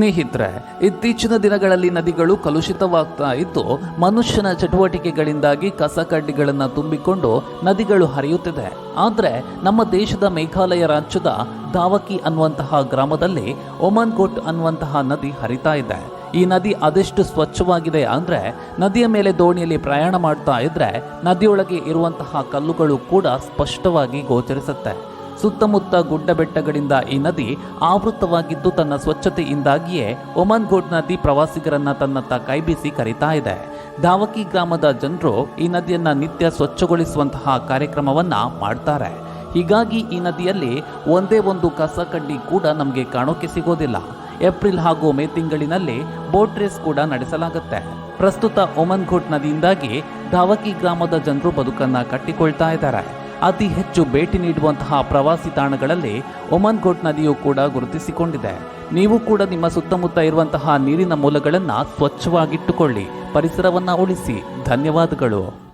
ಸ್ನೇಹಿತರೆ, ಇತ್ತೀಚಿನ ದಿನಗಳಲ್ಲಿ ನದಿಗಳು ಕಲುಷಿತವಾಗ್ತಾ ಇದ್ದು, ಮನುಷ್ಯನ ಚಟುವಟಿಕೆಗಳಿಂದಾಗಿ ಕಸ ಕಡ್ಡಿಗಳನ್ನು ತುಂಬಿಕೊಂಡು ನದಿಗಳು ಹರಿಯುತ್ತಿದೆ. ಆದರೆ, ನಮ್ಮ ದೇಶದ ಮೇಘಾಲಯ ರಾಜ್ಯದ ದಾವಕಿ ಅನ್ನುವಂತಹ ಗ್ರಾಮದಲ್ಲಿ ಒಮನ್ ಕೋಟ್ ಅನ್ನುವಂತಹ ನದಿ ಹರಿತಾ ಇದೆ. ಈ ನದಿ ಅದೆಷ್ಟು ಸ್ವಚ್ಛವಾಗಿದೆ ಅಂದ್ರೆ, ನದಿಯ ಮೇಲೆ ದೋಣಿಯಲ್ಲಿ ಪ್ರಯಾಣ ಮಾಡ್ತಾ ಇದ್ರೆ, ನದಿಯೊಳಗೆ ಇರುವಂತಹ ಕಲ್ಲುಗಳು ಕೂಡ ಸ್ಪಷ್ಟವಾಗಿ ಗೋಚರಿಸುತ್ತೆ. ಸುತ್ತಮುತ್ತ ಗುಡ್ಡ ಬೆಟ್ಟಗಳಿಂದ ಈ ನದಿ ಆವೃತವಾಗಿದ್ದು ತನ್ನ ಸ್ವಚ್ಛತೆಯಿಂದಾಗಿಯೇ ಒಮನ್ ಗೋಡ್ ನದಿ ಪ್ರವಾಸಿಗರನ್ನ ತನ್ನತ್ತ ಕೈಬೀಸಿ ಕರೀತಾ ಇದೆ. ದಾವಕಿ ಗ್ರಾಮದ ಜನರು ಈ ನದಿಯನ್ನ ನಿತ್ಯ ಸ್ವಚ್ಛಗೊಳಿಸುವಂತಹ ಕಾರ್ಯಕ್ರಮವನ್ನ ಮಾಡ್ತಾರೆ. ಹೀಗಾಗಿ ಈ ನದಿಯಲ್ಲಿ ಒಂದೇ ಒಂದು ಕಸ ಕಡ್ಡಿ ಕೂಡ ನಮಗೆ ಕಾಣೋಕೆ ಸಿಗೋದಿಲ್ಲ. ಏಪ್ರಿಲ್ ಹಾಗೂ ಮೇ ತಿಂಗಳಿನಲ್ಲಿ ಬೋಟ್ ರೇಸ್ ಕೂಡ ನಡೆಸಲಾಗುತ್ತೆ. ಪ್ರಸ್ತುತ ಒಮನ್ಘೋಟ್ ನದಿಯಿಂದಾಗಿ ಧಾವಕಿ ಗ್ರಾಮದ ಜನರು ಬದುಕನ್ನ ಕಟ್ಟಿಕೊಳ್ತಾ ಇದ್ದಾರೆ. ಅತಿ ಹೆಚ್ಚು ಭೇಟಿ ನೀಡುವಂತಹ ಪ್ರವಾಸಿ ತಾಣಗಳಲ್ಲಿ ಒಮನ್ ಘೋಟ್ ನದಿಯು ಕೂಡ ಗುರುತಿಸಿಕೊಂಡಿದೆ. ನೀವು ಕೂಡ ನಿಮ್ಮ ಸುತ್ತಮುತ್ತ ಇರುವಂತಹ ನೀರಿನ ಮೂಲಗಳನ್ನು ಸ್ವಚ್ಛವಾಗಿಟ್ಟುಕೊಳ್ಳಿ. ಪರಿಸರವನ್ನು ಉಳಿಸಿ. ಧನ್ಯವಾದಗಳು.